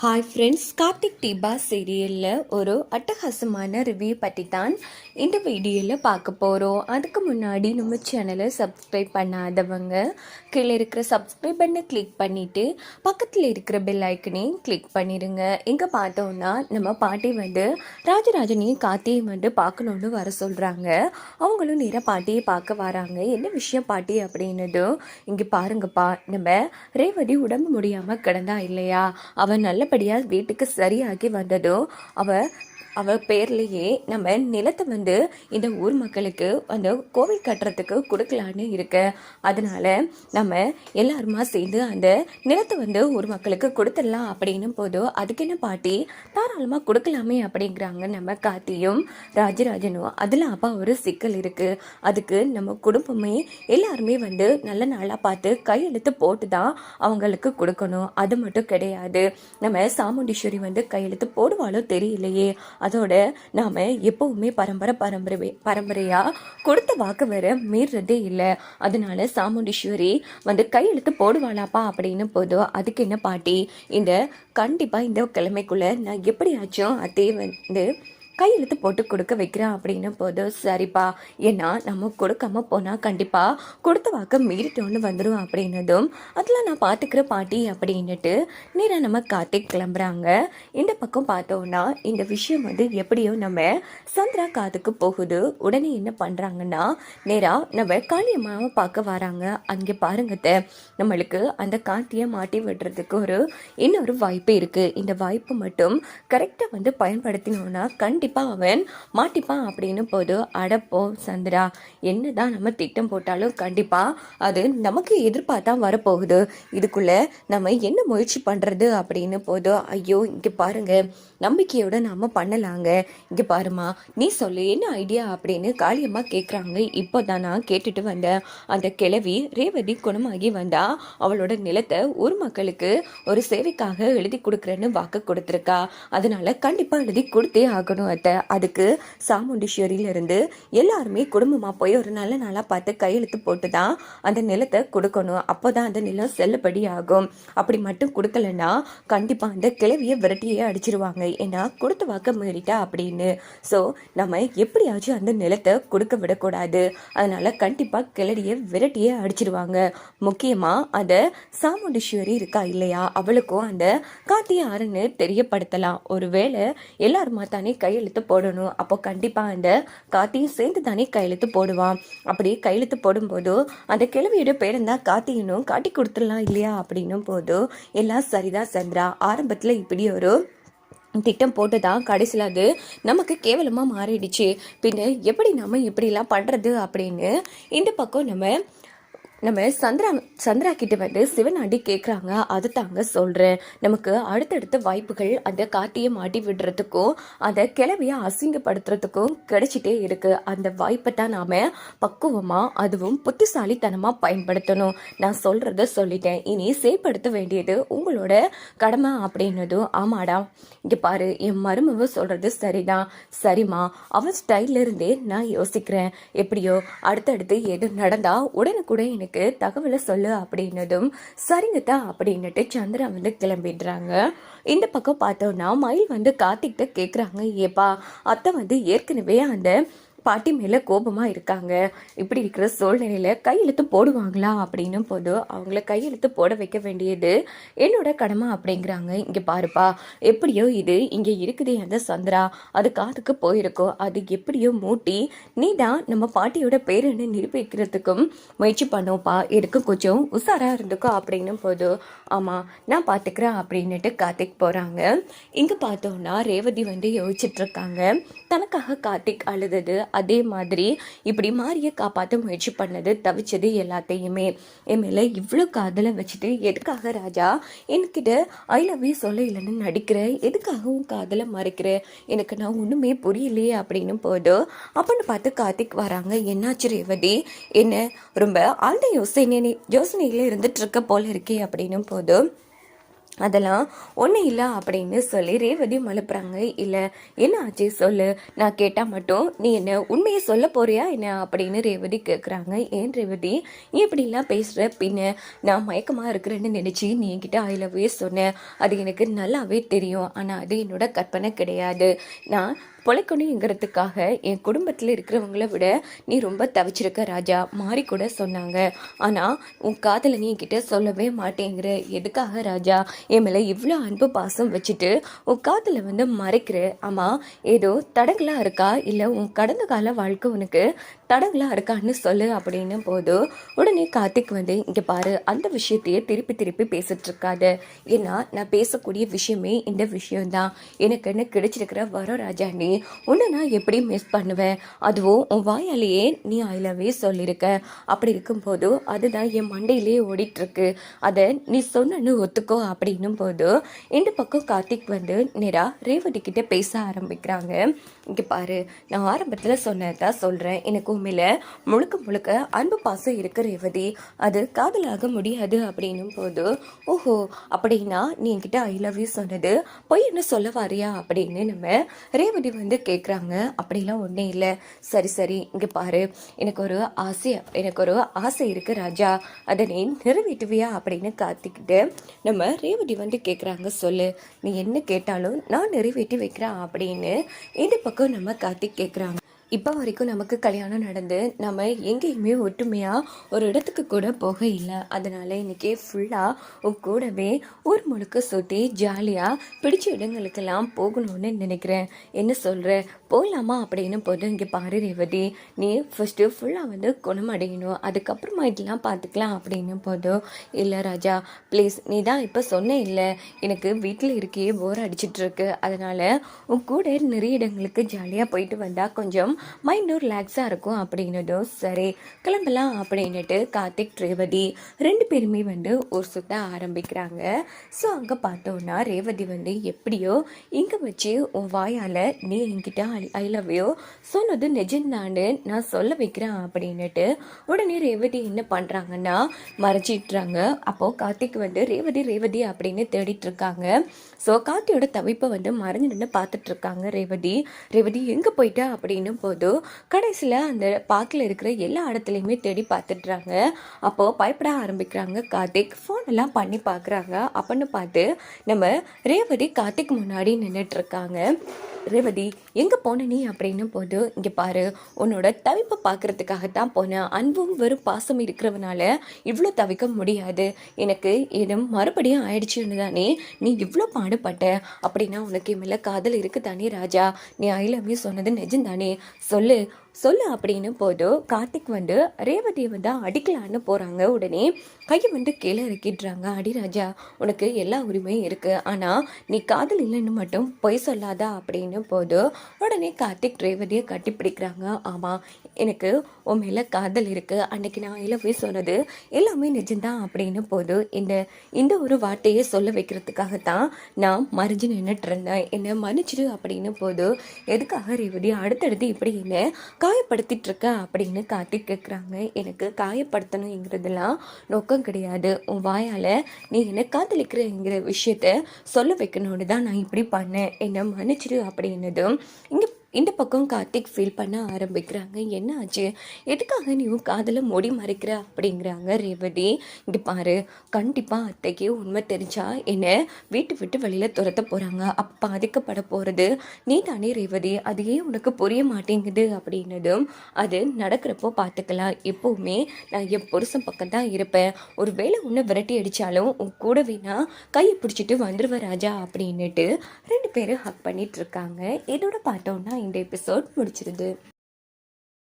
Hi friends Karthik Deepa சீரியலில் ஒரு அட்டகாசமான ரிவ்யூ பற்றி தான் இந்த வீடியோவில் பார்க்க போகிறோம் அதுக்கு முன்னாடி நம்ம சேனலை சப்ஸ்கிரைப் பண்ணாதவங்க கீழே இருக்கிற சப்ஸ்கிரைப் பண்ணை கிளிக் பண்ணிவிட்டு பக்கத்தில் இருக்கிற பெல் ஐக்கனையும் கிளிக் பண்ணிடுங்க இங்கே பார்த்தோன்னா நம்ம பாட்டி வந்து ராஜராஜனையும் கார்த்தியும் வந்து பார்க்கணுன்னு வர சொல்கிறாங்க அவங்களும் நேராக பாட்டியை பார்க்க வராங்க. என்ன விஷயம் பாட்டி அப்படின்னதும் இங்கே பாருங்கப்பா நம்ம ரேவதி உடம்பு முடியாமல் கிடந்தா இல்லையா? அவன் நல்லபடியாக வீட்டுக்கு சரியாகி வந்ததும் அவ அவ பேர்லேயே நம்ம நிலத்தை வந்து இந்த ஊர் மக்களுக்கு அந்த கோவில் கட்டுறதுக்கு கொடுக்கலான்னு இருக்க. அதனால் நம்ம எல்லாருமா சேர்ந்து அந்த நிலத்தை வந்து ஊர் மக்களுக்கு கொடுத்துடலாம் அப்படின்னும் போதும் அதுக்கு என்ன பாட்டி? தாராளமாக கொடுக்கலாமே அப்படிங்கிறாங்க நம்ம காத்தியும் ராஜராஜனும். அதில் அப்பா ஒரு சிக்கல் இருக்குது அதுக்கு நம்ம குடும்பமே எல்லாருமே வந்து நல்ல நாளாக பார்த்து கையெழுத்து போட்டு தான் அவங்களுக்கு கொடுக்கணும். அது மட்டும் கிடையாது. நம்ம சாமுண்டீஸ்வரி வந்து கையெழுத்து போடுவாளோ தெரியலையே. அதோட நாம் எப்போவுமே பரம்பரை பரம்பரை பரம்பரையாக கொடுத்த வாக்கு வேற மீறுறதே இல்லை. அதனால சாமுண்டீஸ்வரி வந்து கையெழுத்து போடுவாளாப்பா அப்படின்னு போதும் அதுக்கு என்ன பாட்டி? இந்த கண்டிப்பாக இந்த கிழமைக்குள்ளே நான் எப்படியாச்சும் அதே வந்து கையெழுத்து போட்டு கொடுக்க வைக்கிறேன் அப்படின்னு போது சரிப்பா. ஏன்னா நம்ம கொடுக்காம போனால் கண்டிப்பாக கொடுத்த வாக்க மீறிட்டோன்னு வந்துடும் அப்படின்னதும் அதில் நான் பார்த்துக்கிற பாட்டி அப்படின்னுட்டு நேராக நம்ம கார்த்திக் கிளம்புறாங்க. இந்த பக்கம் பார்த்தோன்னா இந்த விஷயம் வந்து எப்படியோ நம்ம சந்திரா காதுக்கு போகுது. உடனே என்ன பண்ணுறாங்கன்னா நேராக நம்ம காளியம்மாவை பார்க்க வராங்க. அங்கே பாருங்கத்த நம்மளுக்கு அந்த காத்தியை மாட்டி விடுறதுக்கு ஒரு இன்னொரு வாய்ப்பு இருக்குது இந்த வாய்ப்பு மட்டும் கரெக்டாக வந்து பயன்படுத்தினோன்னா கண்டிப்பாக அவன் மாட்டிப்பான் அப்படின்னு போது அடப்போ சந்திரா என்னதான் நம்ம திட்டம் போட்டாலும் கண்டிப்பாக அது நமக்கு எதிர்பார்த்தா வரப்போகுது. இதுக்குள்ள நம்ம என்ன முயற்சி பண்ணுறது அப்படின்னு போது ஐயோ இங்கே பாருங்க நம்பிக்கையோட நாம பண்ணலாங்க. இங்கே பாருமா நீ சொல்லு என்ன ஐடியா அப்படின்னு காளியம்மா கேட்குறாங்க இப்போ தான் நான் கேட்டுட்டு வந்தேன். அந்த கிழவி ரேவதி குணமாகி வந்தா அவளோட நிலத்தை ஊர் மக்களுக்கு ஒரு சேவைக்காக எழுதி கொடுக்குறேன்னு வாக்கு கொடுத்துருக்கா. அதனால கண்டிப்பாக எழுதி கொடுத்தே ஆகணும். அத்தை அதுக்கு சாமுண்டீஸ்வரியிலிருந்து எல்லாருமே குடும்பமாக போய் ஒரு நல்ல நாளாக பார்த்து கையெழுத்து போட்டு தான் அந்த நிலத்தை கொடுக்கணும். அப்போ தான் அந்த நிலம் செல்லுபடி ஆகும். அப்படி மட்டும் கொடுக்கலன்னா கண்டிப்பாக அந்த கிளவியை விரட்டியே அடிச்சிருவாங்க. ஏன்னா கொடுத்த வாக்க மீறிட்டா அப்படின்னு. ஸோ நம்ம எப்படியாச்சும் அந்த நிலத்தை கொடுக்க விடக்கூடாது. அதனால் கண்டிப்பாக கிளடியை விரட்டியே அடிச்சிருவாங்க. முக்கியமாக அந்த சாமுண்டீஸ்வரி இருக்கா இல்லையா? அவளுக்கும் அந்த காத்திய ஆறுன்னு தெரியப்படுத்தலாம். ஒருவேளை எல்லாருமா தானே கையெழுத்து போடணும். அப்போ கண்டிப்பாக அந்த காத்தியும் சேர்ந்து தானே கையெழுத்து போடுவான். அப்படி கையெழுத்து போடும்போது அந்த கிழவியோட பேருந்தான் காத்தியனும் காட்டி கொடுத்துடலாம் இல்லையா அப்படின்னும் போது எல்லாம் சரிதான் சந்திரா. ஆரம்பத்தில் இப்படி ஒரு திட்டம் போட்டு தான் கடைசியில் அது நமக்கு கேவலமாக மாறிடுச்சு. பின்ன எப்படி நம்ம இப்படிலாம் பண்ணுறது அப்படின்னு இந்த பக்கம் நம்ம நம்ம சந்திரா சந்திரா கிட்ட வந்து சிவனாண்டி கேட்குறாங்க அது தாங்க சொல்கிறேன் நமக்கு அடுத்தடுத்த வாய்ப்புகள் அந்த காட்டியை மாட்டி விடுறதுக்கும் அந்த கிளவியை அசிங்கப்படுத்துறதுக்கும் கிடைச்சிட்டே இருக்குது அந்த வாய்ப்பை தான் நாம் பக்குவமாக அதுவும் புத்திசாலித்தனமாக பயன்படுத்தணும். நான் சொல்கிறத சொல்லிட்டேன். இனி செயல்படுத்த வேண்டியது உங்களோட கடமை அப்படின்னதும் ஆமாடா. இங்கே பாரு என் மருமவ சொல்கிறது சரிதான். சரிம்மா அவன் ஸ்டைல்ல இருந்தே நான் யோசிக்கிறேன். எப்படியோ அடுத்தடுத்து எது நடந்தால் உடனுக்குடன் எனக்கு தகவலை சொல்லு அப்படின்னதும் சரிங்கத்தா அப்படின்னுட்டு சந்திரா வந்து கிளம்பிடுறாங்க. இந்த பக்கம் பார்த்தோன்னா மயில் வந்து கார்த்திக்கிட்ட கேட்குறாங்க ஏப்பா அத்தை வந்து ஏற்கனவே அந்த பாட்டி மேலே கோபமாக இருக்காங்க. இப்படி இருக்கிற சூழ்நிலையில் கையெழுத்து போடுவாங்களா அப்படின்னும் போது அவங்கள கையெழுத்து போட வைக்க வேண்டியது என்னோட கடமை அப்படிங்கிறாங்க. இங்கே பாருப்பா எப்படியோ இது இங்கே இருக்குது அந்த சந்திரா. அது காதுக்கு போயிருக்கோ அது எப்படியோ மூட்டி நீ தான் நம்ம பாட்டியோட பேருன்னு நிரூபிக்கிறதுக்கும் முயற்சி பண்ணோப்பா. எடுக்க கொஞ்சம் உஷாராக இருந்துக்கோ அப்படின்னும் போது ஆமாம் நான் பார்த்துக்கிறேன் அப்படின்னுட்டு கார்த்திக் போகிறாங்க இங்கே பார்த்தோன்னா ரேவதி வந்து யோசிச்சுட்ருக்காங்க தனக்காக கார்த்திக் அழுதது அதே மாதிரி இப்படி மாரியை காப்பாற்ற முயற்சி பண்ணது தவிச்சது எல்லாத்தையுமே. என் மேலே இவ்வளோ காதலை வச்சுட்டு எதுக்காக ராஜா என்கிட்ட ஐ லவ் யூ சொல்ல இல்லைன்னு நடிக்கிற? எதுக்காக உன் காதலை மறைக்கிற? எனக்கு நான் ஒன்றுமே புரியலையே அப்படின்னு போது அப்படின்னு பார்த்து கார்த்திக் வராங்க. என்னாச்சு ரேவதி? என்ன? ரொம்ப ஆழ்ந்த யோசனை யோசனையில் இருந்துட்டு இருக்க போல இருக்கே அப்படின்னும் போது அதெல்லாம் ஒன்றும் இல்லை அப்படின்னு சொல்லி ரேவதி மழுப்புறாங்க இல்லை என்ன ஆச்சு சொல்லு? நான் கேட்டால் மட்டும் நீ என்ன உண்மையை சொல்ல போறியா என்ன அப்படின்னு ரேவதி கேட்குறாங்க ஏன் ரேவதி? நீ இப்படிலாம் பேசுகிற பின்ன நான் மயக்கமாக இருக்கிறேன்னு நினச்சி நீ என்கிட்ட ஐ லவ் யூ அது எனக்கு நல்லாவே தெரியும். ஆனால் அது என்னோட கற்பனை கிடையாது. நான் பொழைக்கணுங்கிறதுக்காக என் குடும்பத்தில் இருக்கிறவங்கள விட நீ ரொம்ப தவிச்சிருக்க ராஜா மாறி கூட சொன்னாங்க. ஆனால் உன் காதலை நீ கிட்ட சொல்லவே மாட்டேங்கிற. எதுக்காக ராஜா? என் மேலே இவ்வளோ அன்பு பாசம் வச்சுட்டு உன் காதலை வந்து மறைக்கிற. ஆமாம் ஏதோ தடங்களாக இருக்கா? இல்லை உன் கடந்த கால வாழ்க்கை உனக்கு தடங்களாக இருக்கான்னு சொல்லு அப்படின்னு போது உடனே கார்த்திக் வந்து இங்கே பாரு அந்த விஷயத்தையே திருப்பி திருப்பி பேசிட்டு இருக்காத ஏன்னா நான் பேசக்கூடிய விஷயமே இந்த விஷயம்தான். எனக்குன்னு கிடைச்சிருக்கிற வர ராஜா நீ உன்னை நான் எப்படி மிஸ் பண்ணுவேன்? அதுவும் உன் வாயாலேயே நீ ஐ சொல்லியிருக்க அப்படி இருக்கும்போது அதுதான் என் மண்டையிலே ஓடிட்டுருக்கு. அதை நீ சொன்னு ஒத்துக்கோ அப்படின்னும் போது இந்த பக்கம் கார்த்திக் வந்து நேரா ரேவதி கிட்ட பேச ஆரம்பிக்கிறாங்க. இங்கே பாரு நான் ஆரம்பத்தில் சொன்னதான் சொல்கிறேன் எனக்கு உண்மையில் முழுக்க முழுக்க அன்பு பாசம் இருக்க ரேவதி அது காதலாக முடியாது அப்படின்னும் போது ஓஹோ அப்படின்னா நீ என்கிட்ட ஐ லவ் யூ சொன்னது பொய் என்ன சொல்ல வாரியா அப்படின்னு நம்ம ரேவதி வந்து கேட்குறாங்க அப்படிலாம் ஒன்றும் இல்லை. சரி சரி இங்கே பாரு. எனக்கு ஒரு ஆசை எனக்கு ஒரு ஆசை இருக்கு ராஜா. அதை நீ நிறைவேற்றுவியா? அப்படின்னு காத்திக்கிட்டு நம்ம ரேவதி வந்து கேட்குறாங்க சொல்லு. நீ என்ன கேட்டாலும் நான் நிறைவேற்றி வைக்கிறேன். அப்படின்னு இந்த பக்கம் நம்ம காத்தி கேட்குறாங்க இப்போ வரைக்கும் நமக்கு கல்யாணம் நடந்து நம்ம எங்கேயுமே ஒற்றுமையாக ஒரு இடத்துக்கு கூட போக இல்லை. அதனால் இன்னைக்கு ஃபுல்லாக உன் கூடவே ஊர் முழுக்க சுற்றி ஜாலியாக பிடிச்ச இடங்களுக்கெல்லாம் போகணும்னு நினைக்கிறேன். என்ன சொல்கிற போகலாமா அப்படின்னு போது இங்கே பாரு ரேவதி நீ ஃபஸ்ட்டு ஃபுல்லாக வந்து குணமடையணும். அதுக்கப்புறமா இதெல்லாம் பார்த்துக்கலாம் அப்படின்னு போதும் இல்லை ராஜா ப்ளீஸ் நீ தான் இப்போ சொன்ன இல்லை. எனக்கு வீட்டில் இருக்கே போர் அடிச்சிட்ருக்கு அதனால் உன் கூட நிறைய இடங்களுக்கு ஜாலியாக போயிட்டு வந்தால் கொஞ்சம் மைண்டும் ரிலாக்ஸாக இருக்கும் அப்படின்னதும் சரி கிளம்பலாம் அப்படின்னுட்டு கார்த்திக் ரேவதி ரெண்டு பேருமே வந்து ஒரு சுத்த ஆரம்பிக்கிறாங்க. ஸோ அங்கே பார்த்தோன்னா ரேவதி வந்து எப்படியோ இங்கே வச்சு உன் வாயால் நீ என்கிட்ட ஐ லவ் யூ சொன்னது நிஜம்தான்னு நான் சொல்ல வைக்கிறேன் அப்படின்னுட்டு உடனே ரேவதி என்ன பண்ணுறாங்கன்னா மறைச்சிட்றாங்க. அப்போது கார்த்திக் வந்து ரேவதி ரேவதி அப்படின்னு தேடிட்டு இருக்காங்க. ஸோ கார்த்தியோட தவிப்பை வந்து மறைஞ்சு நின்று பார்த்துட்ருக்காங்க ரேவதி. ரேவதி எங்கே போயிட்டா அப்படின்னு போது கடைசியில் அந்த பார்க்கில் இருக்கிற எல்லா இடத்துலையுமே தேடி பார்த்துட்றாங்க. அப்போது பயப்பட ஆரம்பிக்கிறாங்க கார்த்திக். ஃபோன் எல்லாம் பண்ணி பார்க்குறாங்க. அப்படின்னு பார்த்து நம்ம ரேவதி கார்த்திக் முன்னாடி நின்றுட்டு இருக்காங்க ரேவதி எங்கே போன நீ? அப்படின்னு போது இங்கே பாரு உன்னோட தவிப்பை பார்க்கறதுக்காகத்தான் போனேன். அன்பும் வெறும் பாசம் இருக்கிறவனால இவ்வளோ தவிக்க முடியாது. எனக்கு ஏதும் மறுபடியும் ஆயிடுச்சுன்னு தானே நீ இவ்வளோ பாடுபட்ட. அப்படின்னா உனக்கு மேலே காதல் இருக்கு தானே ராஜா? நீ ஐ லவ் யூ சொன்னது நிஜம் தானே சொல்லு. சொல்லு அப்படின்னு போது கார்த்திக் வந்து ரேவதியை வந்து அடிக்கலான்னு போகிறாங்க உடனே கையை வந்து கீழே இறக்கிடுறாங்க. அடி ராஜா உனக்கு எல்லா உரிமையும் இருக்குது ஆனால் நீ காதல் இல்லைன்னு மட்டும் பொய் சொல்லாதா அப்படின்னு போது உடனே கார்த்திக் ரேவதியை கட்டி பிடிக்கிறாங்க. ஆமாம் எனக்கு உன் மேலே காதல் இருக்குது அன்னைக்கு நான் இலவே சொன்னது எல்லாமே நிஜம்தான் அப்படின்னு போது இந்த இந்த ஒரு வார்த்தையை சொல்ல வைக்கிறதுக்காக தான் நான் மறைஞ்சு நின்றுட்டு இருந்தேன். என்னை மன்னிச்சிடு அப்படின்னு போது எதுக்காக ரேவதி அடுத்தடுத்து இப்படி என்ன காயப்படுத்திட்டு இருக்க அப்படின்னு காட்டி கேட்குறாங்க எனக்கு காயப்படுத்தணுங்கிறதுலாம் நோக்கம் கிடையாது. உன் வாயால் நீ என்னை காதலிக்கிறங்கிற விஷயத்த சொல்ல வைக்கணும்னு தான் நான் இப்படி பண்ணேன். என்னை மன்னிச்சிடு அப்படின்னதும் இங்கே இந்த பக்கம் கார்த்திக் ஃபீல் பண்ண ஆரம்பிக்கிறாங்க. என்ன ஆச்சு எதுக்காக நீ உன் காதில் மொடி மறைக்கிற? அப்படிங்கிறாங்க ரேவதி. இங்கே பாரு கண்டிப்பாக அத்தைக்கு உண்மை தெரிஞ்சா என்னை வீட்டு விட்டு வெளியில் துரத்த போகிறாங்க அப்போ பாதிக்கப்பட போகிறது நீ தானே ரேவதி அது ஏன் உனக்கு புரிய மாட்டேங்குது? அப்படின்னதும் அது நடக்கிறப்போ பார்த்துக்கலாம் எப்போவுமே நான் என் புருஷன் பக்கம் தான் இருப்பேன். ஒரு வேளை உன்னை விரட்டி அடித்தாலும் உன் கூட வேணா கையை பிடிச்சிட்டு வந்துடுவ ராஜா. அப்படின்னுட்டு ரெண்டு பேரும் ஹக் பண்ணிகிட்ருக்காங்க இதோட பார்த்தோன்னா இந்த எபிசோட் முடிச்சிருது.